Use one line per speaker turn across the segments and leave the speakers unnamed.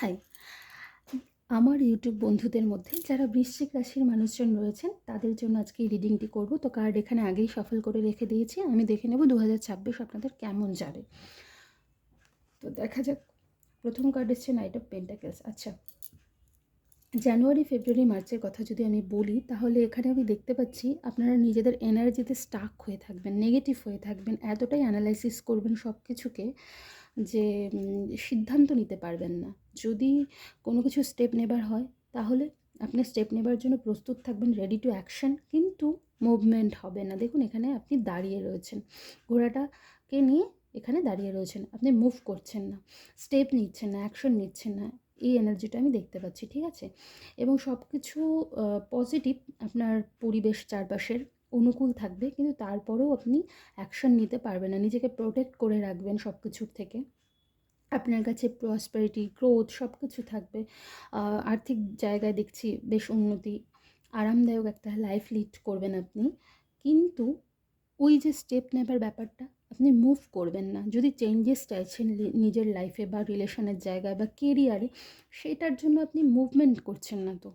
High আমার YouTube বন্ধুদের মধ্যে যারা বৃশ্চিক রাশির মানুষজন রয়েছেন, তাদের জন্য আজকে রিডিংটি করব। তো কার্ড এখানে আগেই সফল করে রেখে দিয়েছি। আমি দেখে নেব দু হাজার ছাব্বিশ আপনাদের কেমন যাবে। তো দেখা যাক। প্রথম কার্ড এসছে নাইট অফ পেন্টাকেলস আচ্ছা। জানুয়ারি ফেব্রুয়ারি মার্চের কথা যদি আমি বলি, তাহলে এখানে আমি দেখতে পাচ্ছি আপনারা নিজেদের এনার্জিতে স্টাক হয়ে থাকবেন নেগেটিভ হয়ে থাকবেন, এতটাই অ্যানালাইসিস করবেন সব কিছুকে যে সিদ্ধান্ত নিতে পারবেন না। যদি কোনো কিছু স্টেপ নেবার হয়, তাহলে আপনি স্টেপ নেবার জন্য প্রস্তুত থাকবেন রেডি টু অ্যাকশন কিন্তু মুভমেন্ট হবে না। দেখুন, এখানে আপনি দাঁড়িয়ে রয়েছেন। ঘোড়াটাকে নিয়ে এখানে দাঁড়িয়ে রয়েছেন। আপনি মুভ করছেন না। স্টেপ নিচ্ছেন না অ্যাকশন নিচ্ছেন না। এই এনার্জিটা আমি দেখতে পাচ্ছি, ঠিক আছে? এবং সব কিছু পজিটিভ আপনার পরিবেশ চারপাশের অনুকূল থাকবে, কিন্তু তারপরেও আপনি অ্যাকশন নিতে পারবেন না। নিজেকে প্রোটেক্ট করে রাখবেন সব কিছুর থেকে। আপনার কাছে প্রসপারিটি গ্রোথ সব কিছু থাকবে আর্থিক জায়গায় দেখছি বেশ উন্নতি। আরামদায়ক একটা লাইফ লিড করবেন আপনি। কিন্তু ওই যে স্টেপ নেবার ব্যাপারটা, আপনি মুভ করবেন না। যদি চেঞ্জেস চাইছেন নিজের লাইফে বা রিলেশনের জায়গায় বা কেরিয়ারে সেটার জন্য আপনি মুভমেন্ট করছেন না তো।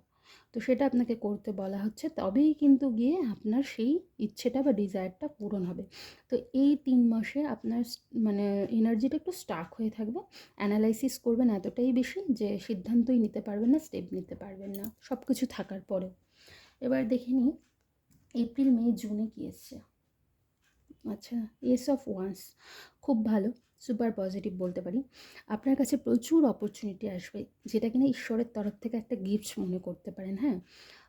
তো সেটা আপনাকে করতে বলা হচ্ছে। তবেই কিন্তু গিয়ে আপনার সেই ইচ্ছেটা বা ডিজায়ারটা পূরণ হবে। তো এই তিন মাসে আপনার মানে এনার্জিটা একটু স্টাক হয়ে থাকবে। অ্যানালাইসিস করবেন এতটাই বেশি যে সিদ্ধান্তই নিতে পারবেন না স্টেপ নিতে পারবেন না সব কিছু থাকার পরেও। এবার দেখে নিই এপ্রিল মে জুনে কী এসছে? আচ্ছা এস অফ ওয়ান্স খুব ভালো। সুপার পজিটিভ বলতে পারি, আপনার কাছে প্রচুর অপরচুনিটি আসবে, যেটা কিনা ঈশ্বরের তরফ থেকে একটা গিফট মনে করতে পারেন হ্যাঁ?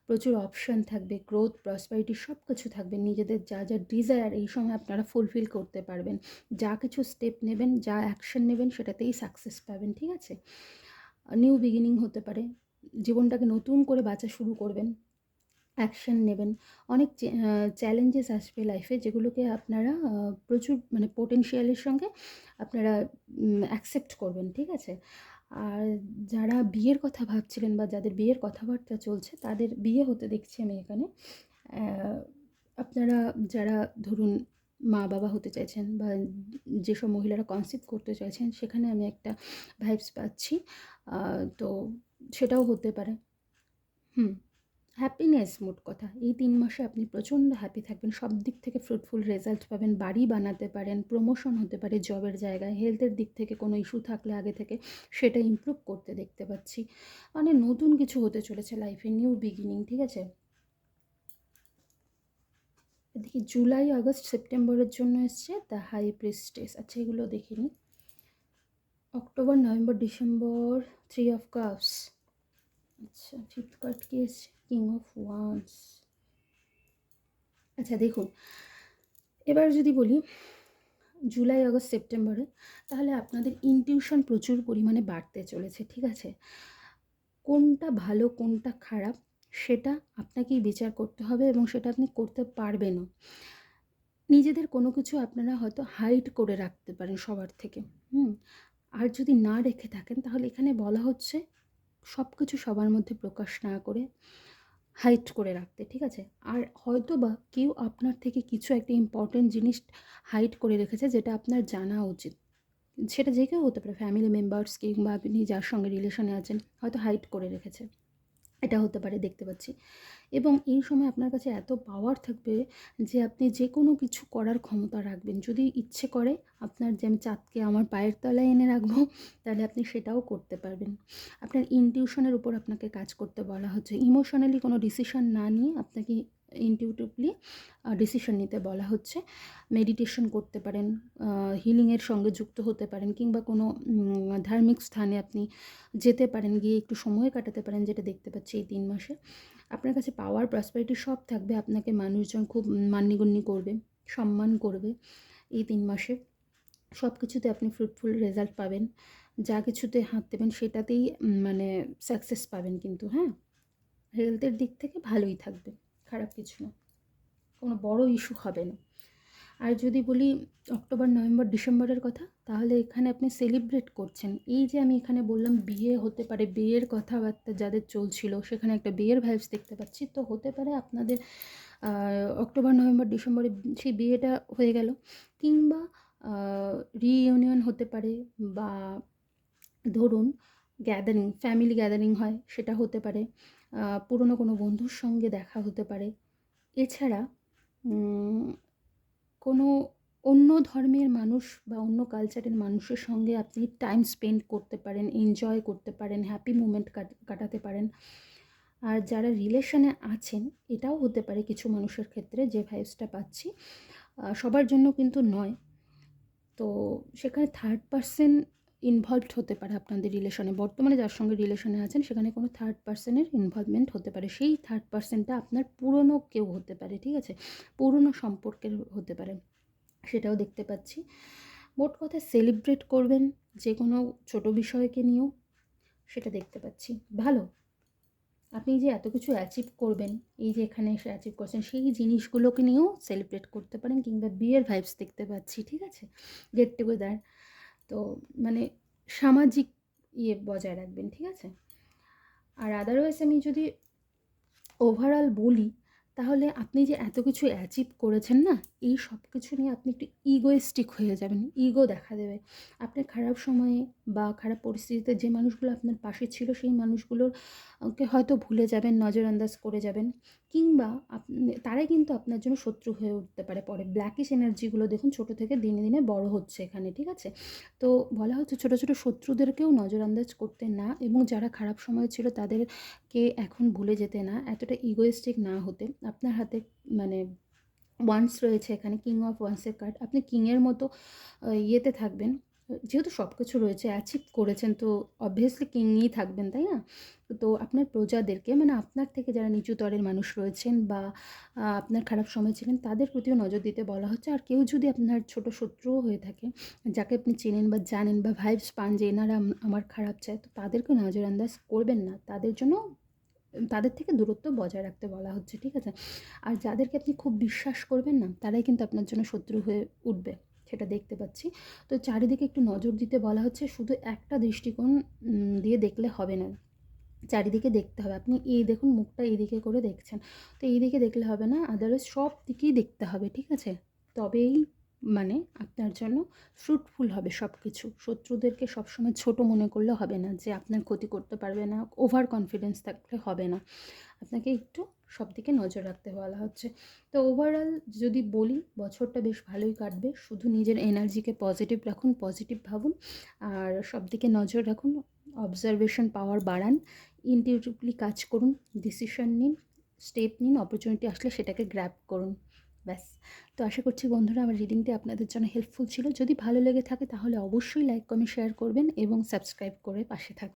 প্রচুর অপশান থাকবে গ্রোথ প্রসপারিটি সব কিছু থাকবে, নিজেদের যা যা ডিজায়ার এই সময় আপনারা ফুলফিল করতে পারবেন, যা কিছু স্টেপ নেবেন, যা অ্যাকশন নেবেন, সেটাতেই সাকসেস পাবেন, ঠিক আছে? নিউ বিগিনিং হতে পারে, জীবনটাকে নতুন করে বাঁচা শুরু করবেন অ্যাকশন নেবেন। অনেক চ্যালেঞ্জেস আসবে লাইফে যেগুলোকে আপনারা প্রচুর মানে পোটেনশিয়ালের সঙ্গে আপনারা অ্যাকসেপ্ট করবেন, ঠিক আছে? আর যারা বিয়ের কথা ভাবছিলেন বা যাদের বিয়ের কথাবার্তা চলছে, তাদের বিয়ে হতে দেখছি আমি এখানে। আপনারা যারা ধরুন মা বাবা হতে চাইছেন বা যেসব মহিলারা কনসেপ্ট করতে চাইছেন, সেখানে আমি একটা ভাইবস পাচ্ছি। তো সেটাও হতে পারে। হুম। হ্যাপিনেস মোট কথা। এই তিন মাসে আপনি প্রচণ্ড হ্যাপি থাকবেন, সব দিক থেকে ফ্রুটফুল রেজাল্ট পাবেন, বাড়ি বানাতে পারেন প্রমোশন হতে পারে জবের জায়গায় হেলথের দিক থেকে কোনো ইস্যু থাকলে আগে থেকে সেটা ইমপ্রুভ করতে দেখতে পাচ্ছি। মানে নতুন কিছু হতে চলেছে লাইফে নিউ বিগিনিং ঠিক আছে? দেখি জুলাই আগস্ট সেপ্টেম্বরের জন্য এসছে দ্য হাই প্রিস্টেস আচ্ছা এগুলো দেখিনি October November December three of cups আচ্ছা ফিফথ কার্ড কি এসছে কিং অফ ওয়ান্স আচ্ছা দেখুন, এবার যদি বলি জুলাই আগস্ট সেপ্টেম্বরে তাহলে আপনাদের ইনটিউশন প্রচুর পরিমাণে বাড়তে চলেছে, ঠিক আছে? কোনটা ভালো, কোনটা খারাপ, সেটা আপনাকেই বিচার করতে হবে এবং সেটা আপনি করতে পারবেনও। নিজেদের কোনো কিছু আপনারা হয়তো হাইড করে রাখতে পারেন সবার থেকে, হুম? আর যদি না রেখে থাকেন, তাহলে এখানে বলা হচ্ছে সব কিছু সবার মধ্যে প্রকাশ না করে হাইট করে রাখতে, ঠিক আছে? আর হয়তো বা কেউ আপনার থেকে কিছু একটা ইম্পর্টেন্ট জিনিস হাইট করে রেখেছে যেটা আপনার জানা উচিত। সেটা যে কেউ হতে পারে ফ্যামিলি মেম্বার্স কিংবা আপনি যার সঙ্গে রিলেশনে আছেন, হয়তো হাইট করে রেখেছে। এটা হতে পারে, দেখতে পাচ্ছি। এবং এই সময় আপনার কাছে এত পাওয়ার থাকবে যে আপনি যে কোনো কিছু করার ক্ষমতা রাখবেন। যদি ইচ্ছে করে আপনার যে আমি চাঁদকে আমার পায়ের তলায় এনে রাখব, তাহলে আপনি সেটাও করতে পারবেন। আপনার ইনটিউশনের উপর আপনাকে কাজ করতে বলা হচ্ছে। ইমোশনালি কোনো ডিসিশন না নিয়ে আপনাকে ইনটিউটিভলি ডিসিশন নিতে বলা হচ্ছে। মেডিটেশন করতে পারেন হিলিংয়ের সঙ্গে যুক্ত হতে পারেন কিংবা কোনো ধার্মিক স্থানে আপনি যেতে পারেন, গিয়ে একটু সময় কাটাতে পারেন, যেটা দেখতে পাচ্ছি এই তিন মাসে। আপনার কাছে পাওয়ার প্রসপারিটি সব থাকবে, আপনাকে মানুষজন খুব মান্যগণ্য করবে, সম্মান করবে এই তিন মাসে। সব কিছুতে আপনি ফ্রুটফুল রেজাল্ট পাবেন, যা কিছুতে হাত দেবেন সেটাতেই মানে সাকসেস পাবেন কিন্তু হ্যাঁ? হেলথের দিক থেকে ভালোই থাকবে। খারাপ কিছু না। কোনো বড় ইস্যু হবে না। আর যদি বলি অক্টোবর, নভেম্বর, ডিসেম্বরের কথা, তাহলে এখানে আপনি সেলিব্রেট করছেন। এই যে আমি এখানে বললাম বিয়ে হতে পারে, বিয়ের কথাবার্তা যাদের চলছিল, সেখানে একটা বিয়ের ভাইবস দেখতে পাচ্ছি। তো হতে পারে আপনাদের অক্টোবর, নভেম্বর, ডিসেম্বরে সেই বিয়েটা হয়ে গেল। কিংবা রিইউনিয়ন হতে পারে বা ধরুন গ্যাদারিং ফ্যামিলি গ্যাদারিং হয়, সেটা হতে পারে। পুরনো কোনো বন্ধুর সঙ্গে দেখা হতে পারে। এছাড়া কোনো অন্য ধর্মের মানুষ বা অন্য কালচারের মানুষের সঙ্গে আপনি টাইম স্পেন্ড করতে পারেন এনজয় করতে পারেন হ্যাপি মুমেন্ট কাটাতে পারেন। আর যারা রিলেশনে আছেন, এটাও হতে পারে কিছু মানুষের ক্ষেত্রে যে ভাইবসটা পাচ্ছি। সবার জন্য কিন্তু নয়। তো সেখানে থার্ড পার্সন ইনভলভড হতে পারে আপনাদের রিলেশনে বর্তমানে যার সঙ্গে রিলেশনে আছেন, সেখানে কোনো থার্ড পার্সনের ইনভলভমেন্ট হতে পারে। সেই থার্ড পার্সনটা আপনার পুরনো কেউ হতে পারে, ঠিক আছে? পুরনো সম্পর্কের হতে পারে। সেটাও দেখতে পাচ্ছি। মোট কথা সেলিব্রেট করবেন যে কোনো ছোট বিষয়কে নিয়েও, সেটা দেখতে পাচ্ছি। ভালো। আপনি যে এত কিছু অ্যাচিভ করবেন, এই যে এখানে এসে অ্যাচিভ করছেন, সেই জিনিসগুলোকে নিয়েও সেলিব্রেট করতে পারেন কিংবা বিয়ের ভাইবস দেখতে পাচ্ছি, ঠিক আছে? গেট টুগেদার তো মানে সামাজিক ইয়ে বজায় রাখবেন, ঠিক আছে? আর আদারওয়াইজ আমি যদি ওভারঅল বলি, তাহলে আপনি যে এত কিছু অ্যাচিভ করেছেন না, এই সব কিছু নিয়ে আপনি একটু ইগোয়েস্টিক হয়ে যাবেন ইগো দেখা দেবে। আপনার খারাপ সময়ে বা খারাপ পরিস্থিতিতে যে মানুষগুলো আপনার পাশে ছিল, সেই মানুষগুলোরকে হয়তো ভুলে যাবেন, নজরআন্দাজ করে যাবেন। কিংবা তারাই কিন্তু আপনার জন্য শত্রু হয়ে উঠতে পারে। পরে ব্ল্যাকিশ এনার্জিগুলো দেখুন ছোটো থেকে দিনে দিনে বড় হচ্ছে এখানে, ঠিক আছে? তো বলা হচ্ছে ছোটো ছোটো শত্রুদেরকেও নজরআন্দাজ করতে না এবং যারা খারাপ সময় ছিল তাদেরকে এখন ভুলে যেতে না, এতটা ইগোয়েস্টিক না হতে। আপনার হাতে মানে ওয়ান্স রয়েছে এখানে কিং অফ ওয়ান্সের কার্ড আপনি কিংয়ের মতো ইয়েতে থাকবেন। যেহেতু সব কিছু রয়েছে অ্যাচিভ করেছেন, তো অবভিয়াসলি কিংই থাকবেন, তাই না? তো আপনার প্রজাদেরকে মানে আপনার থেকে যারা নিচু তরের মানুষ রয়েছেন বা আপনার খারাপ সময় ছিলেন, তাদের প্রতিও নজর দিতে বলা হচ্ছে। আর কেউ যদি আপনার ছোট শত্রুও হয়ে থাকে, যাকে আপনি চেনেন বা জানেন বা ভাইবস পান যে এনারা আমার খারাপ চায়, তো তাদেরকে নজরআন্দাজ করবেন না। তাদের জন্য, তাদের থেকে দূরত্ব বজায় রাখতে বলা হচ্ছে, ঠিক আছে? আর যাদেরকে আপনি খুব বিশ্বাস করবেন না, তারাই কিন্তু আপনার জন্য শত্রু হয়ে উঠবে। সেটা দেখতে পাচ্ছি। তো চারিদিকে একটু নজর দিতে বলা হচ্ছে, শুধু একটা দৃষ্টিকোণ দিয়ে দেখলে হবে না। চারিদিকে দেখতে হবে। আপনি এই দেখুন, মুখটা এইদিকে করে দেখছেন। তো এইদিকে দেখলে হবে না আদারওয়াইজ সব দিকেই দেখতে হবে, ঠিক আছে? তবেই মানে আপনার জন্য ফ্রুটফুল হবে সব কিছু শত্রুদেরকে সবসময় ছোট মনে করলে হবে না যে আপনার ক্ষতি করতে পারবে না ওভার কনফিডেন্স থাকলে হবে না। আপনাকে একটু সব দিকে নজর রাখতে বলা হচ্ছে। তো ওভারঅল যদি বলি, বছরটা বেশ ভালোই কাটবে। শুধু নিজের এনার্জিকে পজিটিভ রাখুন পজিটিভ ভাবুন। আর সব দিকে নজর রাখুন অবজারভেশন পাওয়ার বাড়ান ইনটিউটিভলি কাজ করুন ডিসিশন নিন স্টেপ নিন অপরচুনিটি আসলে সেটাকে গ্র্যাব করুন। ব্যাস। তো আশা করছি বন্ধুরা আমার রিডিংটি আপনাদের জন্য হেল্পফুল ছিল। যদি ভালো লেগে থাকে তাহলে অবশ্যই লাইক কমেন্ট শেয়ার করবেন এবং সাবস্ক্রাইব করে পাশে থাকবেন।